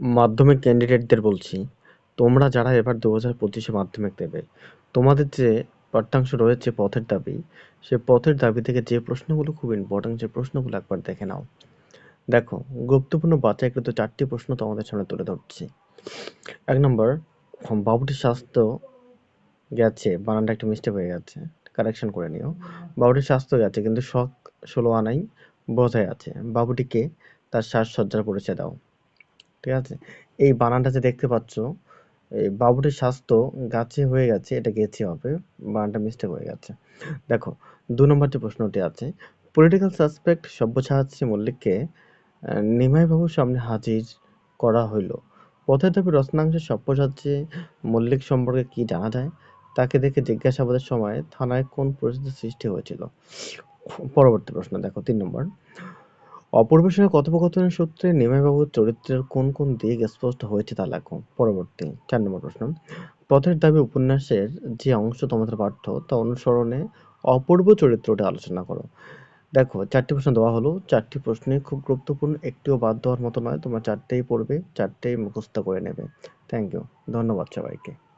মাধ্যমিক ক্যান্ডিডেটদের বলছি, তোমরা যারা এবার দু হাজার পঁচিশে মাধ্যমিক দেবে, তোমাদের যে পাঠ্যাংশ রয়েছে পথের দাবি, সে পথের দাবি থেকে যে প্রশ্নগুলো খুব ইম্পর্টেন্ট যে প্রশ্নগুলো একবার দেখে নাও। দেখো, গুরুত্বপূর্ণ বাছাইকৃত চারটি প্রশ্ন তোমাদের সামনে তুলে ধরছি। এক নম্বর বাবুটির স্বাস্থ্য গেছে বানানটা একটু মিস্টেক হয়ে গেছে কারেকশন করে নিও। বাবুটির স্বাস্থ্য গেছে, কিন্তু শখ, ষোলো আনাই বোঝাই আছে। বাবুটিকে তার সাজসজ্জার পরিচয় দাও। ঠিক আছে? এই বানানটা যে দেখতে পাচ্ছ, এই বাবুটির স্বাস্থ্য গাছে হয়ে গেছে, এটা গেছে হবে বানানটা মিস্টেক হয়ে গেছে। দেখো, দু নম্বর যে প্রশ্নটি আছে পলিটিক্যাল সাসপেক্ট সব্যসাচী মল্লিককে নিমাইবাবুর সামনে হাজির করা হইল। পথের দাবি রচনাংশে সব্যসাচী মল্লিক সম্পর্কে কি জানা যায়? তাকে দেখে জিজ্ঞাসাবাদের সময় থানায় কোন পরিস্থিতির সৃষ্টি হয়েছিল? পরবর্তী প্রশ্ন, দেখো, তিন নম্বর অপূর্বের সঙ্গে কথোপকথনের সূত্রে নিমাইবাবুর চরিত্রের কোন কোন দিক স্পষ্ট হয়েছে তা লেখো। পরবর্তী চার নম্বর প্রশ্ন। পথের দাবি উপন্যাসের যে অংশ তোমাদের পাঠ্য, তা অনুসরণে অপূর্ব চরিত্রটি আলোচনা করো। দেখো, চারটি প্রশ্ন দেওয়া হলো। চারটি প্রশ্নে খুব গুরুত্বপূর্ণ, একটিও বাদ দেওয়ার মতো নয়। তোমরা চারটেই পড়বে, চারটেই মুখস্থ করে নেবে। থ্যাংক ইউ ধন্যবাদ সবাইকে।